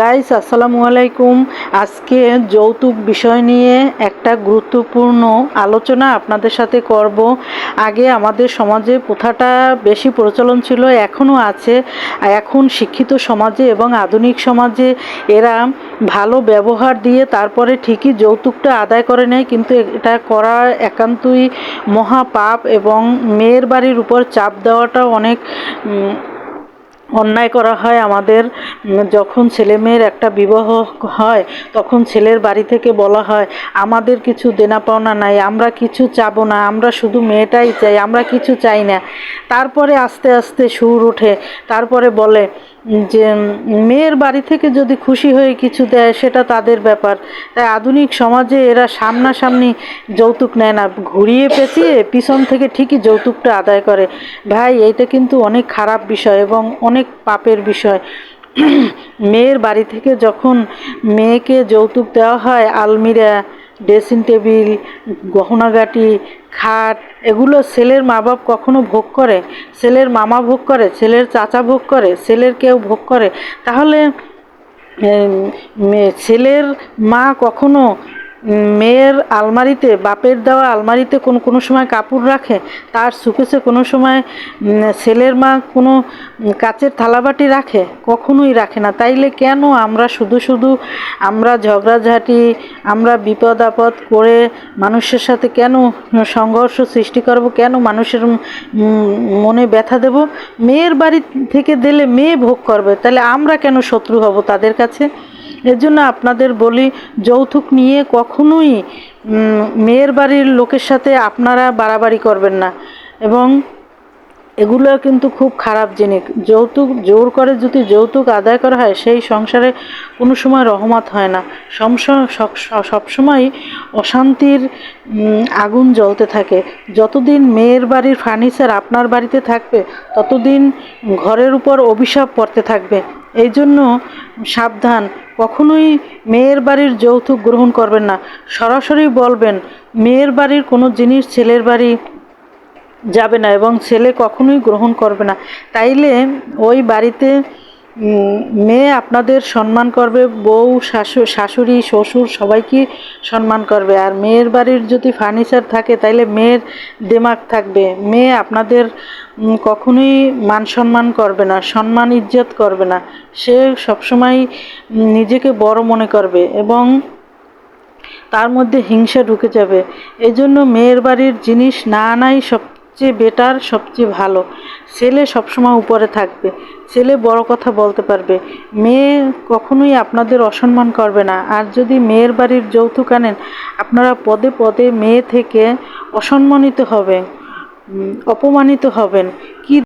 Guys আসসালামু আলাইকুম। আজকে যৌতুক বিষয় নিয়ে একটা গুরুত্বপূর্ণ আলোচনা আপনাদের সাথে করব। আগে আমাদের সমাজে প্রথাটা বেশি প্রচলন ছিল, এখনও আছে। এখন শিক্ষিত সমাজে এবং আধুনিক সমাজে এরা ভালো ব্যবহার দিয়ে তারপরে ঠিকই যৌতুকটা আদায় করে নেয়, কিন্তু এটা করা একান্তই মহাপাপ এবং মেয়ের বাড়ির উপর চাপ দেওয়াটা অনেক অন্যায় করা হয় আমাদের যখন ছেলে মেয়ের একটা বিবাহ হয়, তখন ছেলের বাড়ি থেকে বলা হয়, আমাদের কিছু দেনা পাওনা নাই, আমরা কিছু চাবো না, আমরা শুধু মেয়েটাই চাই, আমরা কিছু চাই না। তারপরে আস্তে আস্তে সুর ওঠে, তারপরে বলে যে মেয়ের বাড়ি থেকে যদি খুশি হয়ে কিছু দেয়, সেটা তাদের ব্যাপার। তাই আধুনিক সমাজে এরা সামনাসামনি যৌতুক নেয় না, ঘুরিয়ে পেঁচিয়ে পিছন থেকে ঠিকই যৌতুকটা আদায় করে। ভাই, এইটা কিন্তু অনেক খারাপ বিষয় এবং অনেক পাপের বিষয়। মেয়ের বাড়ি থেকে যখন মেয়েকে যৌতুক দেওয়া হয়, আলমিরা, ড্রেসিং টেবিল, গহনাগাটি, খাট, এগুলো ছেলের মা বাপ কখনো ভোগ করে? ছেলের মামা ভোগ করে? ছেলের চাচা ভোগ করে? ছেলের কেউ ভোগ করে? তাহলে ছেলের মা কখনো মেয়ের আলমারিতে, বাপের দেওয়া আলমারিতে কোনো কোনো সময় কাপড় রাখে, তার সুকেসে কোনো সময় ছেলের মা কোনো কাচের থালাবাটি রাখে? কখনোই রাখে না। তাইলে কেন আমরা শুধু শুধু আমরা ঝগড়াঝাটি, আমরা বিপদ আপদ করে মানুষের সাথে কেন সংঘর্ষ সৃষ্টি করব? কেন মানুষের মনে ব্যথা দেব? মেয়ের বাড়ি থেকে দিলে মেয়ে ভোগ করবে। তাহলে আমরা কেন শত্রু হব তাদের কাছে? এর জন্য আপনাদের বলি, যৌতুক নিয়ে কখনোই মেয়ের বাড়ির লোকের সাথে আপনারা বাড়াবাড়ি করবেন না। এবং এগুলো কিন্তু খুব খারাপ জিনিস। যৌতুক, জোর করে যদি যৌতুক আদায় করা হয়, সেই সংসারে কোনো সময় রহমত হয় না। সবসময় অশান্তির আগুন জ্বলতে থাকে। যতদিন মেয়ের বাড়ির ফার্নিচার আপনার বাড়িতে থাকবে, ততদিন ঘরের উপর অভিশাপ পড়তে থাকবে। এই জন্য সাবধান, কখনোই মেয়ের বাড়ির যৌতুক গ্রহণ করবেন না। সরাসরি বলবেন, মেয়ের বাড়ির কোনো জিনিস ছেলের বাড়ি যাবে না এবং ছেলে কখনোই গ্রহণ করবে না। তাইলে ওই বাড়িতে মেয়ে আপনাদের সম্মান করবে, বউ, শাশু, শাশুড়ি, শ্বশুর, সবাইকে সম্মান করবে। আর মেয়ের বাড়ির যদি ফার্নিচার থাকে, তাইলে মেয়ের দেমাগ থাকবে। মেয়ে আপনাদের কখনোই মান সম্মান করবে না, সম্মান ইজ্জত করবে না। সে সবসময় নিজেকে বড় মনে করবে এবং তার মধ্যে হিংসা ঢুকে যাবে। এই জন্য মেয়ের বাড়ির জিনিস না আনাই সবচেয়ে বেটার সবচেয়ে ভালো। ছেলে সবসময় উপরে থাকবে। ছেলে বড় কথা বলতে পারবে। মেয়ে কখনোই আপনাদের অসম্মান করবে না। আর যদি মেয়ের বাড়ির যৌতুক আনেন, আপনারা পদে পদে মেয়ে থেকে অসম্মানিত হবেন অপমানিত হবেন। কি